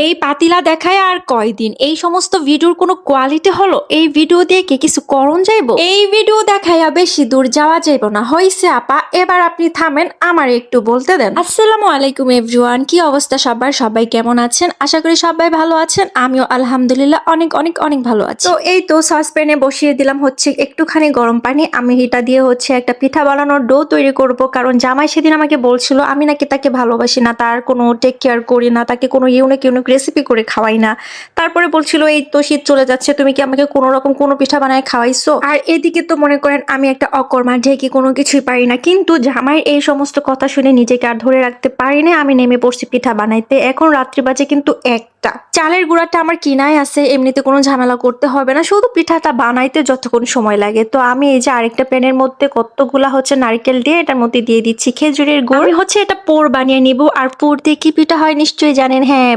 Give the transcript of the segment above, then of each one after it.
এই পাতিলা দেখায় আর কয়দিন? এই সমস্ত ভিডিওর কোনো কোয়ালিটি হলো? এই ভিডিও দিয়ে কি কিছু করণ যাইব? এই ভিডিও দেখাইয়া বেশি দূর যাওয়া যাইব না। হইছে আপা, এবার আপনি থামেন, আমার একটু বলতে দেন। আসসালামু আলাইকুম এভরিওয়ান কি অবস্থা সবার? সবাই কেমন আছেন? আশা করি সবাই ভালো আছেন। আমিও আলহামদুলিল্লাহ অনেক অনেক অনেক ভালো আছি। তো এই তো সসপ্যানে বসিয়ে দিলাম হচ্ছে একটুখানি গরম পানি। আমি এটা দিয়ে হচ্ছে একটা পিঠা বানানোর ডো তৈরি করব। কারণ জামাই সেদিন আমাকে বলছিল, আমি নাকি তাকে ভালোবাসি না, তার কোনো টেক কেয়ার করি না, তাকে কোনো ইউনিক ইউনিক রেসিপি করে খাওয়াই না। তারপরে বলছিল, এই তো শীত চলে যাচ্ছে, তুমি কি আমাকে কোনো রকম কোনো পিঠা বানায় খাওয়াইছো? আর এদিকে তো মনে করেন আমি একটা অকর্মা ঢেকে কোনো কিছুই পারি না। কিন্তু জামাইয়ের এই সমস্ত কথা শুনে নিজেকে আর ধরে রাখতে পারি না আমি নেমে পড়ছি পিঠা বানাইতে। এখন রাত্রি বাজে কিন্তু একটা। চালের গুঁড়াটা আমার কিনাই আছে, এমনিতে কোনো ঝামেলা করতে হবে না। শুধু পিঠাটা বানাইতে যতক্ষণ সময় লাগে। তো আমি এই যে আরেকটা প্যানের মধ্যে কতগুলা হচ্ছে নারকেল দিয়ে এটার মধ্যে দিয়ে দিচ্ছি। খেজুরের গুড়। হচ্ছে এটা পোর বানিয়ে নিব। আর পোর দিয়ে কি পিঠা হয় নিশ্চয়ই জানেন? হ্যাঁ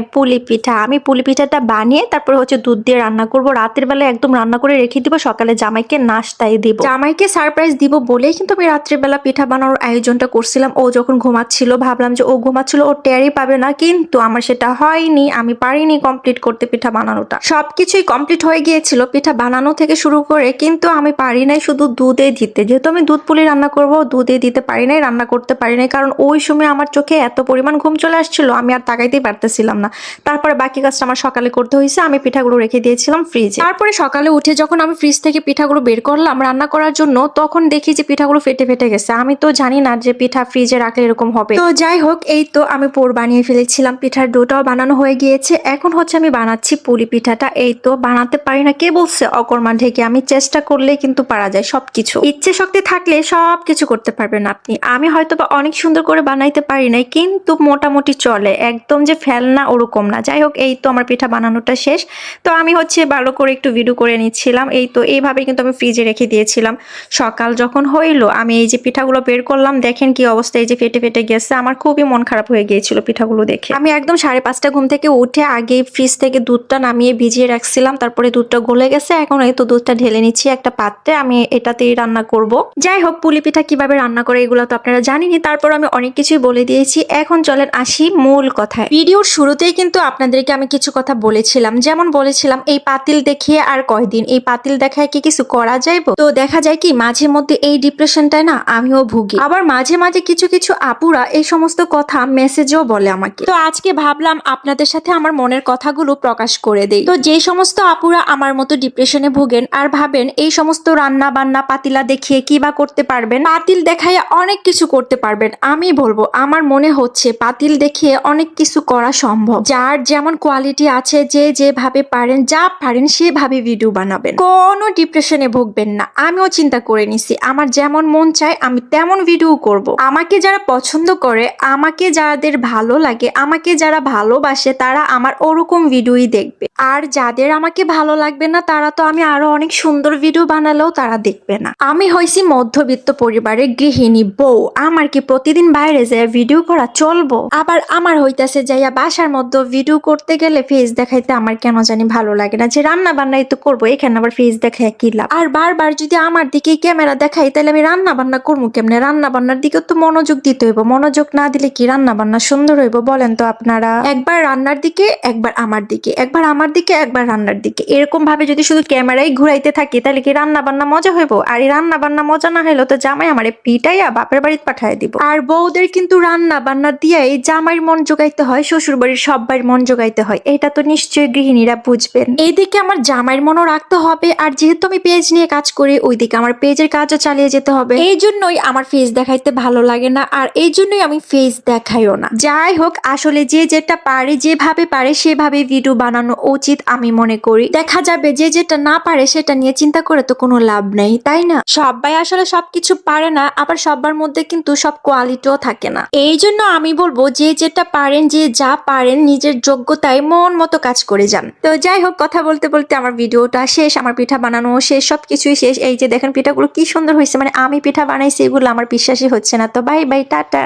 পিঠা। আমি পুলি পিঠাটা বানিয়ে তারপরে হচ্ছে দুধ দিয়ে রান্না করব। রাতের বেলা একদম রান্না করে রেখে দিব, সকালে জামাইকে নাস্তায় দিব। জামাইকে সারপ্রাইজ দিব বলেই কিন্তু আমি রাত্রিবেলা পিঠা বানানোর আয়োজনটা করছিলাম। ও যখন ঘুমাচ্ছিল, ভাবলাম যে ও ঘুমাচ্ছিল, ও টেরই পাবে না, কিন্তু আমার সেটা হয়নি। আমি পারিনি কমপ্লিট করতে পিঠা বানানোটা। সবকিছুই কমপ্লিট হয়ে গিয়েছিল পিঠা বানানো থেকে শুরু করে, কিন্তু আমি পারি নাই শুধু দুধে দিতে। যেহেতু আমি দুধ পুলি রান্না করব, দুধে দিতে পারি নাই, রান্না করতে পারি নাই, কারণ ওই সময় আমার চোখে এত পরিমাণ ঘুম চলে আসছিল, আমি আর তাকাইতেই পারতেছিলাম না। তারপরে বাকি কাজটা আমার সকালে করতে হয়েছে, আমি পিঠাগুলো রেখে দিয়েছিলাম ফ্রিজে তারপরে সকালে উঠে যখন আমি ফ্রিজ থেকে পিঠাগুলো বের করলাম রান্না করার জন্য, তখন দেখি যে পিঠাগুলো ফেটে ফেটে গেছে। আমি তো জানি না যে পিঠা ফ্রিজে রাখলে এরকম হবে। তো যাই হোক, এই তো আমি পোর বানিয়ে ফেলেছিলাম। পিঠার ডোটাও বানানো হয়ে গিয়েছে। এখন হচ্ছে আমি বানাচ্ছি পুলি পিঠাটা। এই তো বানাতে পারি না, কে বলছে? অকর্মা ঢেকে আমি চেষ্টা করলে কিন্তু পারা যায় সবকিছু। ইচ্ছে শক্তি থাকলে সব কিছু করতে পারবেন আপনি। আমি হয়তো বা অনেক সুন্দর করে বানাইতে পারি নাই, কিন্তু মোটামুটি চলে। একদম যে ফেলনা ওরকম না। যাই হোক এই তো আমার পিঠা বানানোটা শেষ। তো আমি হচ্ছে ভালো করে একটু ভিডিও করে নিচ্ছিলাম। এই তো এইভাবে কিন্তু আমি ফ্রিজে রেখে দিয়েছিলাম। সকাল যখন হইল, আমি এই যে পিঠাগুলো বের করলাম, দেখেন কি অবস্থা, এই যে ফেটে ফেটে গেছে। আমার খুবই মন খারাপ হয়ে গিয়েছিল পিঠাগুলো দেখে। আমি একদম সাড়ে পাঁচটা ঘুম থেকে উঠে আগে ফ্রিজ থেকে দুধটা নামিয়ে ভিজিয়ে রাখছিলাম। তারপরে দুধটা গলে গেছে। এখন এই তো দুধটা ঢেলে নিচ্ছি একটা পাত্রে। আমি এটাতেই রান্না করব। যাই হোক পুলি পিঠা কীভাবে রান্না করে এগুলো তো আপনারা জানেনই। তারপর আমি অনেক কিছুই বলে দিয়েছি। এখন চলেন আসি মূল কথায়। ভিডিওর শুরুতেই কিন্তু আপনাদেরকে আমি কিছু কথা বলেছিলাম। যেমন বলেছিলাম, এই পাতিল দেখিয়ে আর কয়দিন? এই পাতিল দেখায় কি কিছু করা যাইব? তো দেখা যায় কি, মাঝে মধ্যে এই ডিপ্রেশনটায় না আমিও ভুগি। আবার মাঝে মাঝে কিছু কিছু আপুরা এই সমস্ত কথা মেসেজও বলে আমাকে। তো আজকে ভাবলাম আপনাদের সাথে আমার মনের কথাগুলো প্রকাশ করে দেই। তো যে সমস্ত আপুরা আমার মতো ডিপ্রেশনে ভোগেন আর ভাবেন এই সমস্ত রান্না বান্না পাতিলা দেখিয়ে কি বা করতে পারবেন, পাতিল দেখায় অনেক কিছু করতে পারবেন, আমি বলব, আমার মনে হচ্ছে পাতিল দেখিয়ে অনেক কিছু করা সম্ভব। যার যেমন কোয়ালিটি আছে, যে যেভাবে পারেন, যা পারেন সেভাবে ভিডিও বানাবেন। কোনো ডিপ্রেশনে ভুগবেন না। আমিও চিন্তা করে নিছি, আমার যেমন মন চায়, আমি তেমন ভিডিও করব। আমাকে যারা পছন্দ করে, আমাকে যাদের ভালো লাগে, আমাকে যারা ভালোবাসে, তারা আমার ওরকম ভিডিওই দেখবে। আর যাদের আমাকে ভালো লাগবে না, তারা তো আমি আরও অনেক সুন্দর ভিডিও বানালেও তারা দেখবে না। আমি হয়েছি মধ্যবিত্ত পরিবারের গৃহিণী, বউ। আমার কি প্রতিদিন বাইরে যায় ভিডিও করা চলবো? আবার আমার হইতাছে যাইয়া বাসার মধ্যে ভিডিও করতে গেলে ফেস দেখাইতে আমার কেন জানি ভালো লাগে না। যে রান্না বান্নাই তো করব, এখানে আবার ফেস দেখায় কি লাভ? আর বারবার যদি আমার দিকে ক্যামেরা দেখাই তাহলে আমি রান্না বান্না করব কেমনে? রান্না বান্নার দিকে তো মনোযোগ দিতে হইব। মনোযোগ না দিলে কি রান্না বান্না সুন্দর হইব বলেন তো আপনারা? একবার রান্নার দিকে, একবার আমার দিকে। একবার আমার দিকে, একবার রান্নার দিকে। এরকম ভাবে যদি শুধু ক্যামেরাই ঘুরাইতে থাকি, তাহলে কি রান্না বান্না মজা হইব? আর এই রান্না বান্না মজা না হইল তো জামাই আমারে পিটাইয়া বাপের বাড়িতে পাঠায় দিব। আর বউদের কিন্তু রান্না বান্না দিয়েই জামাইয়ের মন জোগাইতে হয় শ্বশুর বাড়ির সব্বার মন জোগাইতে হয়। এটা তো নিশ্চয়ই গৃহিণীরা বুঝবেন। এইদিকে আমার জামাইয়ের মনও রাখতে হবে, আর যেহেতু আমি পেজ নিয়ে কাজ করি, ওইদিকে আমার পেজের কাজও চালিয়ে যেতে হবে। এই জন্যই আমার ফেস দেখাইতে ভালো লাগে না, আর এই জন্যই আমি ফেস দেখাইও না। যাই হোক, আসলে যে যেটা পারে, যেভাবে পারে সেভাবে ভিডিও বানানো। উচিত আমি মনে করি। দেখা যাবে যে যেটা না পারে সেটা নিয়ে চিন্তা করে তো কোনো লাভ নেই, তাই না? সবাই আসলে সবকিছু পারে না, আবার সবার মধ্যে কিন্তু সব কোয়ালিটিও থাকে না। এই জন্য আমি বলব যে যেটা পারেন, যে যা পারেন নিজের যোগ্যতায় মন মতো কাজ করে যান। তো যাই হোক, কথা বলতে বলতে আমার ভিডিওটা শেষ, আমার পিঠা বানানো শেষ, সবকিছুই শেষ। এই যে দেখেন পিঠাগুলো কি সুন্দর হয়েছে মানে আমি পিঠা বানাইছি, এগুলো আমার বিশ্বাসই হচ্ছে না। তো বাই বাই টাটা।